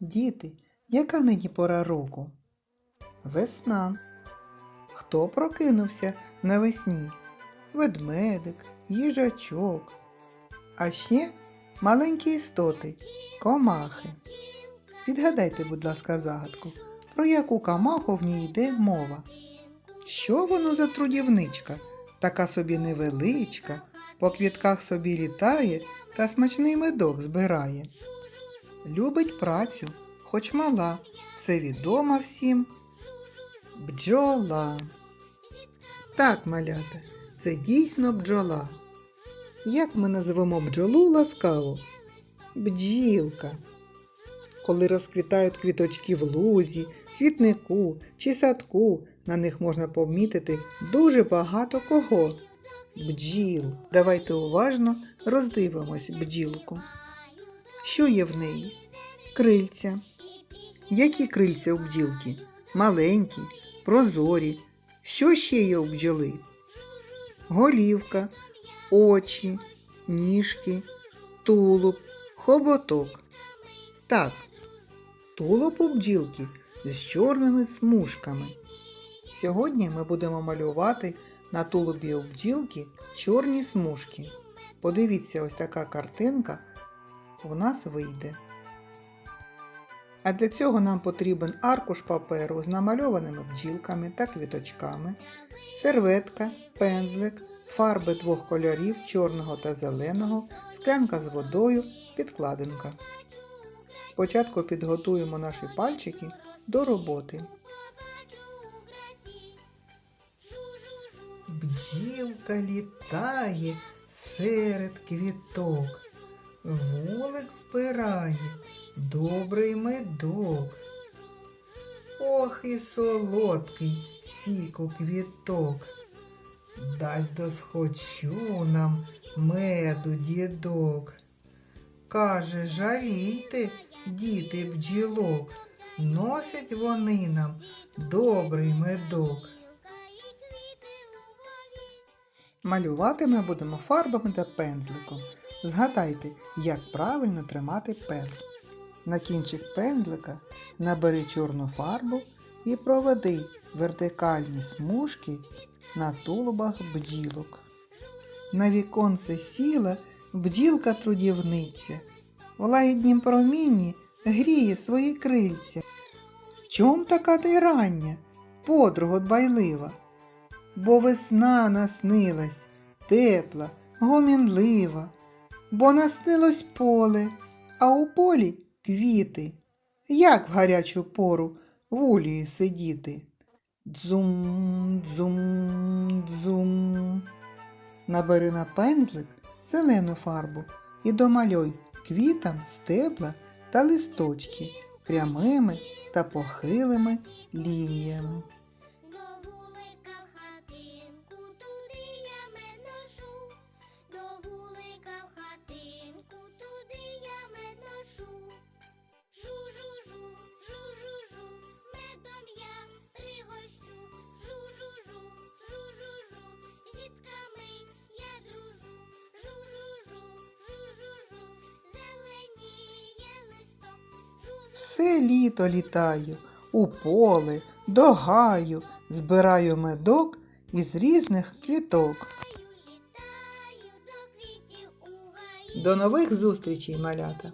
Діти, яка нині пора року? Весна. Хто прокинувся навесні? Ведмедик, їжачок. А ще маленькі істоти, комахи. Відгадайте, будь ласка, загадку, про яку комаху в ній йде мова? Що воно за трудівничка? Така собі невеличка, по квітках собі літає та смачний медок збирає. Любить працю, хоч мала, це відомо всім. Бджола. Так, малята, це дійсно бджола. Як ми назвемо бджолу ласкаво? Бджілка. Коли розквітають квіточки в лузі, квітнику чи садку, на них можна помітити дуже багато кого. Бджіл. Давайте уважно роздивимось бджілку. Що є в неї? Крильця. Які крильця у бджілки? Маленькі, прозорі. Що ще є у бджоли? Голівка, очі, ніжки, тулуб, хоботок. Так, тулуб у бджілки з чорними смужками. Сьогодні ми будемо малювати на тулубі у бджілки чорні смужки. Подивіться, ось така картинка у нас вийде. А для цього нам потрібен аркуш паперу з намальованими бджілками та квіточками, серветка, пензлик, фарби двох кольорів чорного та зеленого, склянка з водою, підкладинка. Спочатку підготуємо наші пальчики до роботи. Бджілка літає серед квіток, вулик збирає добрий медок. Ох і солодкий сік у квіток. Дасть досхочу нам меду дідок. Каже, жалійте, діти бджілок, носять вони нам добрий медок. Малювати ми будемо фарбами та пензликом. Згадайте, як правильно тримати пензл. На кінчик пензлика набери чорну фарбу і проведи вертикальні смужки на тулубах бджілок. На віконце сіла бджілка трудівниця. В лагіднім промінні гріє свої крильця. Чом така ти рання, подруго дбайлива? Бо весна наснилась, тепла, гомінлива, бо наснилось поле, а у полі квіти. Як в гарячу пору в улії сидіти? Дзум, дзум, дзум. Набери на пензлик зелену фарбу і домальуй квітам стебла та листочки прямими та похилими лініями. Все літо літаю, у поле, до гаю, збираю медок із різних квіток. До нових зустрічей, малята!